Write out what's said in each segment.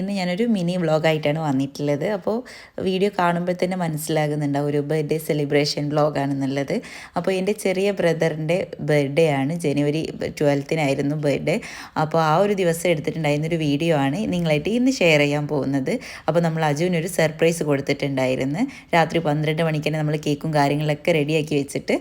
ഇന്ന് ഞാനൊരു മിനി വ്ളോഗായിട്ടാണ് വന്നിട്ടുള്ളത്. അപ്പോൾ വീഡിയോ കാണുമ്പോൾ തന്നെ മനസ്സിലാകുന്നുണ്ടാവും ഒരു ബർത്ത്ഡേ സെലിബ്രേഷൻ വ്ളോഗാണെന്നുള്ളത്. അപ്പോൾ എന്റെ ചെറിയ ബ്രദറിന്റെ ബർത്ത്ഡേ ആണ്. ജനുവരി ട്വൽത്തിനായിരുന്നു ബർത്ത്ഡേ അപ്പോൾ ആ ഒരു ദിവസം എടുത്തിട്ടുണ്ടായിരുന്ന ഒരു വീഡിയോ ആണ് നിങ്ങളായിട്ട് ഇന്ന് ഷെയർ ചെയ്യാൻ പോകുന്നത്. അപ്പോൾ നമ്മൾ അജുവിനൊരു സർപ്രൈസ് കൊടുത്തിട്ടുണ്ടായിരുന്നു. രാത്രി പന്ത്രണ്ട് മണിക്ക് തന്നെ നമ്മൾ കേക്കും കാര്യങ്ങളൊക്കെ റെഡിയാക്കി വെച്ചിട്ട്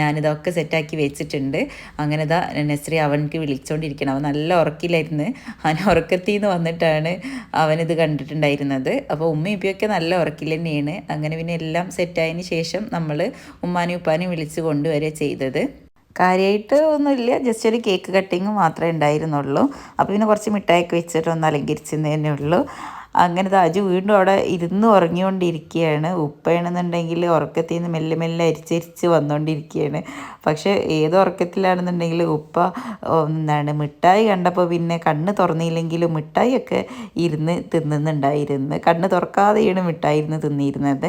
ഞാനിതൊക്കെ സെറ്റാക്കി വെച്ചിട്ടുണ്ട്. അങ്ങനെ ഇതാ നെസ്രി അവൻക്ക് വിളിച്ചുകൊണ്ടിരിക്കണം അവൻ നല്ല ഉറക്കിലായിരുന്നു. അവൻ ഉറക്കത്തിൽ നിന്ന് വന്നിട്ടാണ് അവനിത് കണ്ടിട്ടുണ്ടായിരുന്നത്. അപ്പോൾ ഉമ്മയും ഇപ്പിയൊക്കെ നല്ല ഉറക്കിൽ തന്നെയാണ്. അങ്ങനെ പിന്നെ എല്ലാം സെറ്റായതിന് ശേഷം നമ്മൾ ഉമ്മാനും ഉപ്പാനും വിളിച്ച് കൊണ്ടുവരിക ചെയ്തത്. കാര്യമായിട്ട് ഒന്നുമില്ല. ജസ്റ്റ് ഒരു കേക്ക് കട്ടിങ് മാത്രമേ ഉണ്ടായിരുന്നുള്ളൂ. അപ്പോൾ പിന്നെ കുറച്ച് മിഠായിയൊക്കെ വെച്ചിട്ട് ഒന്ന് അലങ്കരിച്ചതന്നെ ഉള്ളൂ. അങ്ങനെ താജു വീണ്ടും അവിടെ ഇരുന്ന് ഉറങ്ങിക്കൊണ്ടിരിക്കുകയാണ്. ഉപ്പയാണെന്നുണ്ടെങ്കിൽ ഉറക്കത്തിൽ നിന്ന് മെല്ലെ മെല്ലെ അരിച്ചരിച്ച് വന്നുകൊണ്ടിരിക്കുകയാണ് പക്ഷേ ഏത് ഉറക്കത്തിലാണെന്നുണ്ടെങ്കിൽ ഉപ്പ എന്താണ് മിഠായി കണ്ടപ്പോൾ പിന്നെ കണ്ണ് തുറന്നില്ലെങ്കിലും മിഠായിയൊക്കെ ഇരുന്ന് തിന്നുന്നുണ്ടായിരുന്നു. കണ്ണ് തുറക്കാതെയാണ് മിഠായി ഇരുന്ന് തിന്നിരുന്നത്.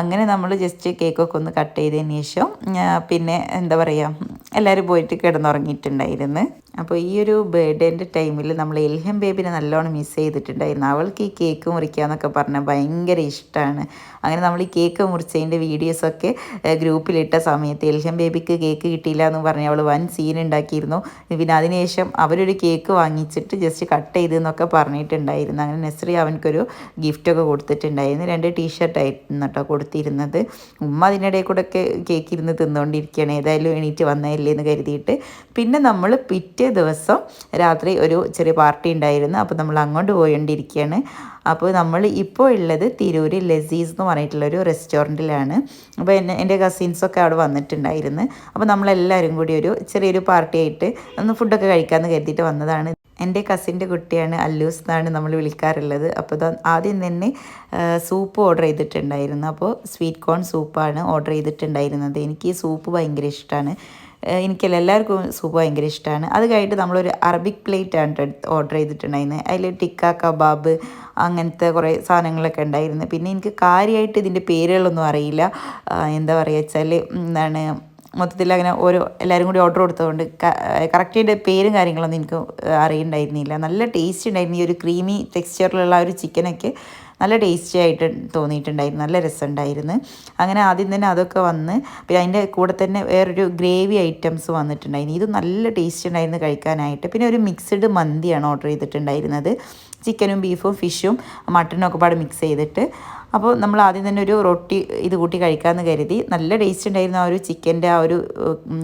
അങ്ങനെ നമ്മൾ ജസ്റ്റ് കേക്കൊക്കെ ഒന്ന് കട്ട് ചെയ്തതിന് ശേഷം പിന്നെ എന്താ പറയുക എല്ലാവരും പോയിട്ട് കിടന്നുറങ്ങിയിട്ടുണ്ടായിരുന്നു. അപ്പോൾ ഈ ഒരു ബർത്ത്ഡേന്റെ ടൈമിൽ നമ്മൾ എൽഹം ബേബിനെ നല്ലോണം മിസ് ചെയ്തിട്ടുണ്ടായിരുന്നു. അവൾക്ക് ഈ കേക്ക് മുറിക്കുക എന്നൊക്കെ പറഞ്ഞാൽ ഭയങ്കര ഇഷ്ടമാണ് അങ്ങനെ നമ്മൾ ഈ കേക്ക് മുറിച്ചതിന്റെ വീഡിയോസൊക്കെ ഗ്രൂപ്പിലിട്ട സമയത്ത് എൽഹം ബേബിക്ക് കേക്ക് കിട്ടിയില്ല എന്ന് പറഞ്ഞ് അവൾ വൻ സീൻ ഉണ്ടാക്കിയിരുന്നു. പിന്നെ അതിനുശേഷം അവരൊരു കേക്ക് വാങ്ങിച്ചിട്ട് ജസ്റ്റ് കട്ട് ചെയ്ത് എന്നൊക്കെ പറഞ്ഞിട്ടുണ്ടായിരുന്നു. അങ്ങനെ നെസ്രി അവനക്കൊരു ഗിഫ്റ്റൊക്കെ കൊടുത്തിട്ടുണ്ടായിരുന്നു. രണ്ട് ടീഷർട്ടായിരുന്നു കേട്ടോ കൊടുത്തിരുന്നത്. ഉമ്മ അതിനിടയിൽ കൂടെ ഒക്കെ കേക്ക് ഇരുന്ന് തിന്നുകൊണ്ടിരിക്കുകയാണ് ഏതായാലും എണീറ്റ് വന്നതല്ലേ എന്ന് കരുതിയിട്ട്. പിന്നെ നമ്മൾ പിറ്റേ ദിവസം രാത്രി ഒരു ചെറിയ പാർട്ടി ഉണ്ടായിരുന്നു. അപ്പോൾ നമ്മൾ അങ്ങോട്ട് പോയിക്കൊണ്ടിരിക്കുകയാണ്. അപ്പോൾ നമ്മൾ ഇപ്പോൾ ഉള്ളത് തിരൂർ ലസീസ് എന്ന് പറഞ്ഞിട്ടുള്ള ഒരു റെസ്റ്റോറന്റിലാണ്. അപ്പോൾ എന്നെ എന്റെ കസിൻസൊക്കെ അവിടെ വന്നിട്ടുണ്ടായിരുന്നു. അപ്പോൾ നമ്മളെല്ലാവരും കൂടി ഒരു ചെറിയൊരു പാർട്ടി ആയിട്ട് ഒന്ന് ഫുഡൊക്കെ കഴിക്കാമെന്ന് കരുതിയിട്ട് വന്നതാണ്. എന്റെ കസിന്റെ കുട്ടിയാണ് അല്ലൂസ് എന്നാണ് നമ്മൾ വിളിക്കാറുള്ളത്. അപ്പോൾ ആദ്യം തന്നെ സൂപ്പ് ഓർഡർ ചെയ്തിട്ടുണ്ടായിരുന്നു. അപ്പോൾ സ്വീറ്റ് കോൺ സൂപ്പാണ് ഓർഡർ ചെയ്തിട്ടുണ്ടായിരുന്നത്. എനിക്ക് ഈ സൂപ്പ് ഭയങ്കര ഇഷ്ടമാണ്. എനിക്കല്ല എല്ലാവർക്കും സൂപ്പ് ഭയങ്കര ഇഷ്ടമാണ് അത് കഴിഞ്ഞിട്ട് നമ്മളൊരു അറബിക് പ്ലേറ്റ് ആണ് ഓർഡർ ചെയ്തിട്ടുണ്ടായിരുന്നത് അതിൽ ടിക്ക കബാബ് അങ്ങനത്തെ കുറേ സാധനങ്ങളൊക്കെ ഉണ്ടായിരുന്നു. പിന്നെ എനിക്ക് കാര്യമായിട്ട് ഇതിന്റെ പേരുകളൊന്നും അറിയില്ല. എന്താ പറയുക വെച്ചാൽ എന്താണ് മൊത്തത്തിൽ അങ്ങനെ ഓരോ എല്ലാവരും കൂടി ഓർഡർ കൊടുത്തതുകൊണ്ട് കറക്റ്റ് പേരും കാര്യങ്ങളൊന്നും എനിക്ക് അറിയണ്ടായിരുന്നില്ല. നല്ല ടേസ്റ്റ് ഉണ്ടായിരുന്നു ഈ ഒരു ക്രീമി ടെക്സ്ചറിലുള്ള ഒരു ചിക്കനൊക്കെ നല്ല ടേസ്റ്റി ആയിട്ട് തോന്നിയിട്ടുണ്ടായിരുന്നു നല്ല രസമുണ്ടായിരുന്നു. അങ്ങനെ ആദ്യം തന്നെ അതൊക്കെ വന്ന് പിന്നെ അതിന്റെ കൂടെ തന്നെ വേറൊരു ഗ്രേവി ഐറ്റംസ് വന്നിട്ടുണ്ടായിരുന്നു. ഇത് നല്ല ടേസ്റ്റ് ഉണ്ടായിരുന്നു കഴിക്കാനായിട്ട്. പിന്നെ ഒരു മിക്സ്ഡ് മന്തിയാണ് ഓർഡർ ചെയ്തിട്ടുണ്ടായിരുന്നത്. ചിക്കനും ബീഫും ഫിഷും മട്ടനും ഒക്കെ പാടെ മിക്സ് ചെയ്തിട്ട് അപ്പോൾ നമ്മൾ ആദ്യം തന്നെ ഒരു റൊട്ടി ഇത് കൂട്ടി കഴിക്കാമെന്ന് കരുതി. നല്ല ടേസ്റ്റ് ഉണ്ടായിരുന്നു ആ ഒരു ചിക്കന്റെ ആ ഒരു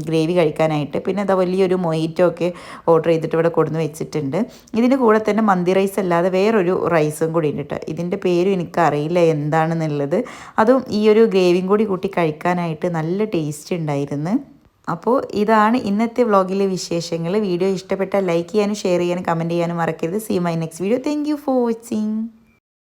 ഗ്രേവി കഴിക്കാനായിട്ട്. പിന്നെ അതാ വലിയൊരു മൊയ്റ്റോ ഒക്കെ ഓർഡർ ചെയ്തിട്ട് ഇവിടെ കൊടുന്ന് വെച്ചിട്ടുണ്ട്. ഇതിന്റെ കൂടെ തന്നെ മന്തി റൈസ് അല്ലാതെ വേറൊരു റൈസും കൂടി ഉണ്ട് കേട്ടോ ഇതിന്റെ പേരും എനിക്കറിയില്ല എന്താണെന്നുള്ളത്. അതും ഈ ഒരു ഗ്രേവിയും കൂടി കൂട്ടി കഴിക്കാനായിട്ട് നല്ല ടേസ്റ്റ് ഉണ്ടായിരുന്നു. അപ്പോൾ ഇതാണ് ഇന്നത്തെ വ്ളോഗിലെ വിശേഷങ്ങൾ വീഡിയോ ഇഷ്ടപ്പെട്ടാൽ ലൈക്ക് ചെയ്യാനും ഷെയർ ചെയ്യാനും കമന്റ് ചെയ്യാനും മറക്കരുത്. See my next video thank for watching